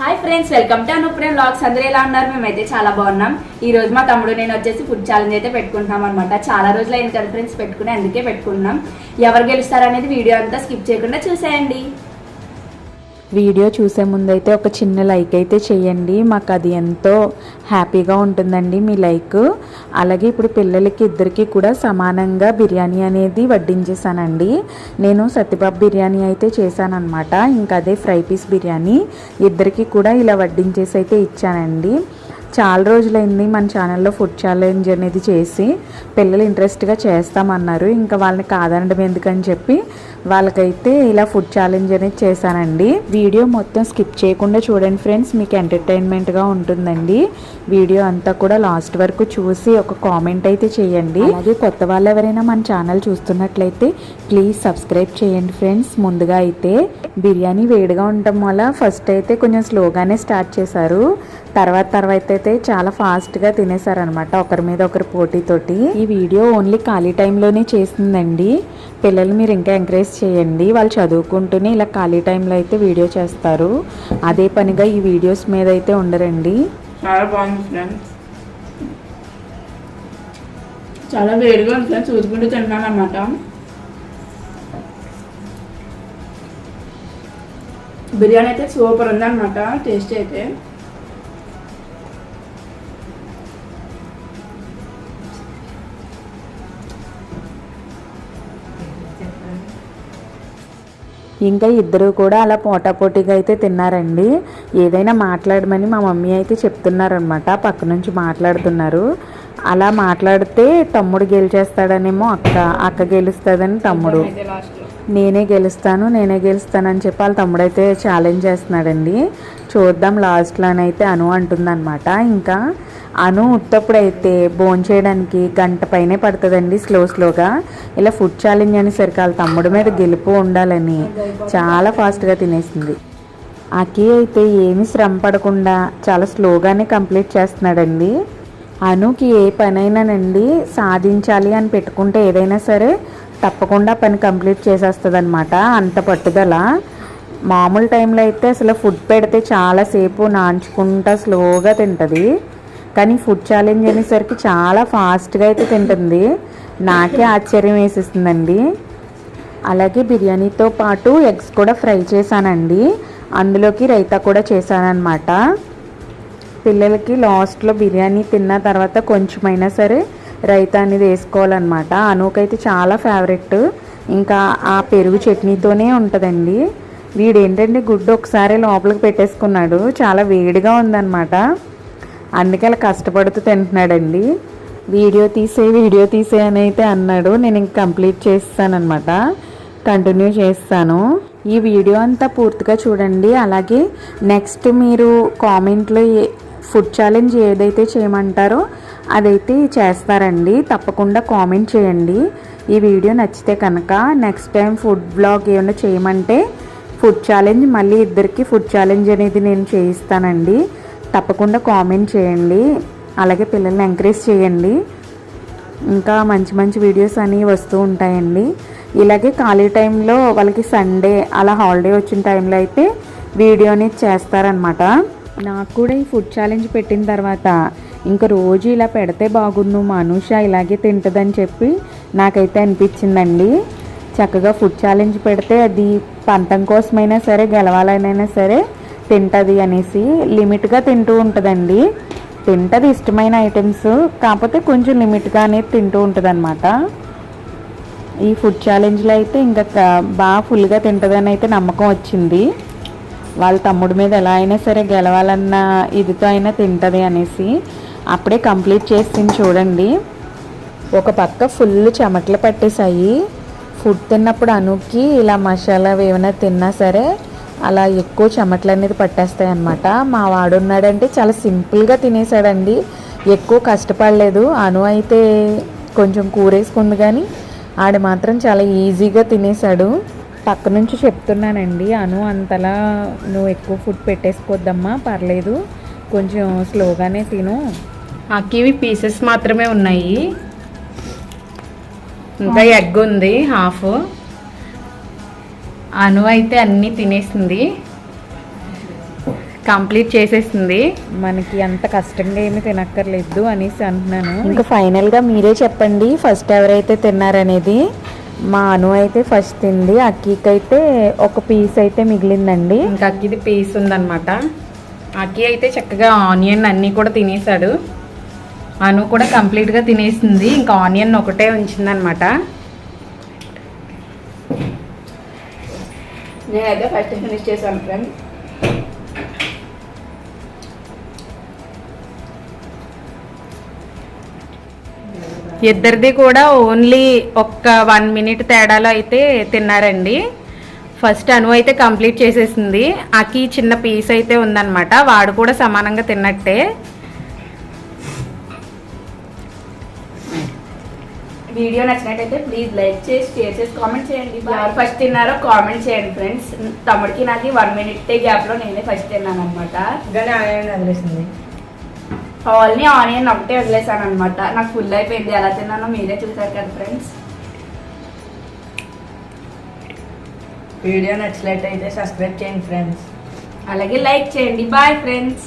Hi friends welcome to Anuprem blogs అందరూ ఎలా ఉన్నారు? మేమైతే చాలా బాగున్నాం. ఈ రోజు మా తమ్ముడు నేను వచ్చేసి ఫుడ్ ఛాలెంజ్ అయితే పెట్టుకుంటున్నాం అనమాట చాలా రోజులు అయిన కదా ఫ్రెండ్స్ పెట్టుకుని అందుకే పెట్టుకున్నాం ఎవరు గెలుస్తారనేది వీడియో అంతా స్కిప్ చేయకుండా చూసేయండి. వీడియో చూసే ముందైతే ఒక చిన్న లైక్ అయితే చేయండి. మాకు అది ఎంతో హ్యాపీగా ఉంటుందండి మీ లైక్. అలాగే ఇప్పుడు పిల్లలకి ఇద్దరికి కూడా సమానంగా బిర్యానీ అనేది వడ్డించేసానండి నేను సత్యబాబు బిర్యానీ అయితే చేశానన్నమాట. ఇంకా అదే ఫ్రై పీస్ బిర్యానీ. ఇద్దరికి కూడా ఇలా వడ్డించేసి అయితే ఇచ్చానండి. చాలా రోజులైంది మన ఛానల్లో ఫుడ్ ఛాలెంజ్ అనేది చేసి పిల్లలు ఇంట్రెస్ట్గా చేస్తామన్నారు. ఇంకా వాళ్ళని కాదనడం ఎందుకని చెప్పి వాళ్ళకైతే ఇలా ఫుడ్ ఛాలెంజ్ అనేది చేశానండి. వీడియో మొత్తం స్కిప్ చేయకుండా చూడండి ఫ్రెండ్స్ మీకు ఎంటర్టైన్మెంట్గా ఉంటుందండి. వీడియో అంతా కూడా లాస్ట్ వరకు చూసి ఒక కామెంట్ అయితే చేయండి. అలాగే కొత్త వాళ్ళు ఎవరైనా మన ఛానల్ చూస్తున్నట్లయితే ప్లీజ్ సబ్స్క్రైబ్ చేయండి ఫ్రెండ్స్. ముందుగా అయితే బిర్యానీ వేడిగా ఉండటం వల్ల ఫస్ట్ అయితే కొంచెం స్లోగానే స్టార్ట్ చేశారు. తర్వాత తర్వాత అయితే చాలా ఫాస్ట్గా తినేసారనమాట ఒకరి మీద ఒకరి పోటీతోటి. ఈ వీడియో ఓన్లీ ఖాళీ టైంలోనే చేసిందండి. పిల్లలు మీరు ఇంకా ఎంకరేజ్ చేయండి. వాళ్ళు చదువుకుంటూనే ఇలా ఖాళీ టైంలో అయితే వీడియో చేస్తారు. అదే పనిగా ఈ వీడియోస్ మీద అయితే ఉండరండి. చాలా బాగుంది ఫ్రెండ్స్. చాలా వేడిగా ఉంది ఫ్రెండ్స్. చూసుకుంటూ తిన్నాను అనమాట బిర్యానీ అయితే సూపర్ ఉందన్నమాట. టేస్ట్ అయితే. ఇంకా ఇద్దరు కూడా అలా పోటాపోటీగా అయితే తిన్నారండి. ఏదైనా మాట్లాడమని మా మమ్మీ అయితే చెప్తున్నారనమాట పక్క నుంచి మాట్లాడుతున్నారు. అలా మాట్లాడితే తమ్ముడు గెలిచేస్తాడనేమో అక్క అక్క గెలుస్తుందని తమ్ముడు. నేనే గెలుస్తాను నేనే గెలుస్తానని చెప్పి వాళ్ళ తమ్ముడైతే ఛాలెంజ్ చేస్తున్నాడండి. చూద్దాం లాస్ట్లోనైతే అను అంటుందన్నమాట. ఇంకా అను ఉత్తప్పుడైతే భోజనం చేయడానికి గంట పైనే పడుతుందండి స్లో స్లోగా ఇలా ఫుడ్ ఛాలెంజ్ అనేసరికి వాళ్ళ తమ్ముడి మీద గెలుపు ఉండాలని చాలా ఫాస్ట్గా తినేసింది. అకి అయితే ఏమీ శ్రమ పడకుండా చాలా స్లోగానే కంప్లీట్ చేస్తున్నాడండి. అనుకి ఏ పనైనానండి సాధించాలి అని పెట్టుకుంటే ఏదైనా సరే తప్పకుండా పని కంప్లీట్ చేసేస్తుంది అనమాట అంత పట్టుదల. మామూలు టైంలో అయితే అసలు ఫుడ్ పెడితే చాలాసేపు నాంచుకుంటా స్లోగా తింటుంది. కానీ ఫుడ్ ఛాలెంజ్ అనేసరికి చాలా ఫాస్ట్గా అయితే తింటుంది. నాకే ఆశ్చర్యం వేసేసిందండి అలాగే బిర్యానీతో పాటు ఎగ్స్ కూడా ఫ్రై చేశానండి. అందులోకి రైతా కూడా చేశానన్నమాట. పిల్లలకి లాస్ట్లో బిర్యానీ తిన్న తర్వాత కొంచెమైనా సరే రైతా అనేది వేసుకోవాలన్నమాట. అనూకైతే చాలా ఫేవరెట్ ఇంకా ఆ పెరుగు చట్నీతోనే ఉంటుందండి. వీడేంటంటే గుడ్డు ఒకసారి లోపలికి పెట్టేసుకున్నాడు. చాలా వేడిగా ఉందన్నమాట. అందుకే అలా కష్టపడుతూ తింటున్నాడండి. వీడియో తీసే వీడియో తీసే అని అయితే అన్నాడు. నేను ఇంక కంప్లీట్ చేస్తానమాట కంటిన్యూ చేస్తాను. ఈ వీడియో అంతా పూర్తిగా చూడండి. అలాగే నెక్స్ట్ మీరు కామెంట్లో ఫుడ్ ఛాలెంజ్ ఏదైతే చేయమంటారో అదైతే చేస్తారండి. తప్పకుండా కామెంట్ చేయండి. ఈ వీడియో నచ్చితే కనుక నెక్స్ట్ టైం ఫుడ్ బ్లాగ్ ఏమైనా చేయమంటే ఫుడ్ ఛాలెంజ్ మళ్ళీ ఇద్దరికి ఫుడ్ ఛాలెంజ్ అనేది నేను చేయిస్తానండి. తప్పకుండా కామెంట్ చేయండి. అలాగే పిల్లల్ని ఎంకరేజ్ చేయండి. ఇంకా మంచి మంచి వీడియోస్ అనేవి వస్తూ ఉంటాయండి. ఇలాగే ఖాళీ టైంలో వాళ్ళకి సండే అలా హాలిడే వచ్చిన టైంలో అయితే వీడియో అనేది చేస్తారనమాట నాకు కూడా ఈ ఫుడ్ ఛాలెంజ్ పెట్టిన తర్వాత ఇంకా రోజు ఇలా పెడితే బాగుండు మనుష ఇలాగే తింటుందని చెప్పి నాకైతే అనిపించిందండి. చక్కగా ఫుడ్ ఛాలెంజ్ పెడితే అది పంతం కోసమైనా సరే గెలవాలనైనా సరే తింటుంది అనేసి లిమిట్గా తింటూ ఉంటుందండి. తింటది ఇష్టమైన ఐటమ్స్ కాకపోతే కొంచెం లిమిట్గా అనేది తింటూ ఉంటుంది ఈ ఫుడ్ ఛాలెంజ్లో అయితే ఇంకా బాగా ఫుల్గా తింటుందని అయితే నమ్మకం వచ్చింది. వాళ్ళ తమ్ముడి మీద ఎలా అయినా సరే గెలవాలన్న ఇదితో అయినా తింటుంది అనేసి అప్పుడే కంప్లీట్ చేసింది చూడండి. ఒక పక్క ఫుల్ చెమటలు పట్టేశాయి. ఫుడ్ తిన్నప్పుడు అనుకి ఇలా మసాలా ఏమైనా తిన్నా సరే అలా ఎక్కువ చెమటలు అనేది పట్టేస్తాయి అనమాట మా వాడున్నాడంటే చాలా సింపుల్గా తినేసాడండి ఎక్కువ కష్టపడలేదు. అను అయితే కొంచెం కూరేసుకుంది కానీ ఆడు మాత్రం చాలా ఈజీగా తినేసాడు పక్క నుంచి చెప్తున్నానండి అను అంతలా నువ్వు ఎక్కువ ఫుడ్ పెట్టేసుకోవద్దమ్మా పర్లేదు. కొంచెం స్లోగానే తిను. ఇవి పీసెస్ మాత్రమే ఉన్నాయి. ఇంకా ఎగ్ ఉంది హాఫ్. అను అయితే అన్నీ తినేసింది. కంప్లీట్ చేసేసింది. మనకి అంత కష్టంగా ఏమీ తినక్కర్లేదు అనేసి అంటున్నాను. ఇంకా ఫైనల్గా మీరే చెప్పండి ఫస్ట్ ఎవరైతే తిన్నారనేది. మా అను అయితే ఫస్ట్ తింది అక్కీకి అయితే ఒక పీస్ అయితే మిగిలిందండి. ఇంకా ఇది పీస్ ఉందన్నమాట. అక్కి అయితే చక్కగా ఆనియన్ అన్నీ కూడా తినేసాడు. అను కూడా కంప్లీట్గా తినేసింది. ఇంకా ఆనియన్ ఒకటే ఉంచిందనమాట నేనైతే ఫస్ట్ ఫినిష్ చేశాను ఫ్రెండ్ ఇద్దరిది కూడా ఓన్లీ ఒక్క వన్ మినిట్ తేడాలో అయితే తిన్నారండి. ఫస్ట్ అను అయితే కంప్లీట్ చేసేసింది. అకి చిన్న పీస్ అయితే ఉందన్నమాట. వాడు కూడా సమానంగా తిన్నట్టే. వీడియో నచ్చినట్టయితే ప్లీజ్ లైక్ చేసి షేర్ చేసి కామెంట్ చేయండి. ఎవరు ఫస్ట్ తిన్నారో కామెంట్ చేయండి ఫ్రెండ్స్. తమ్ముడికి నాకు వన్ మినిట్ గ్యాప్లో నేనే ఫస్ట్ తిన్నాను అనమాట కానీ ఆయన వదిలేసింది. ఓన్లీ ఆనియన్ ఒకటే వదిలేసాను అనమాట నాకు ఫుల్ అయిపోయింది. ఎలా తిన్నానో మీరే చూసారు కదా ఫ్రెండ్స్. వీడియో నచ్చినట్టయితే సబ్స్క్రైబ్ చేయండి ఫ్రెండ్స్. అలాగే లైక్ చేయండి. Bye friends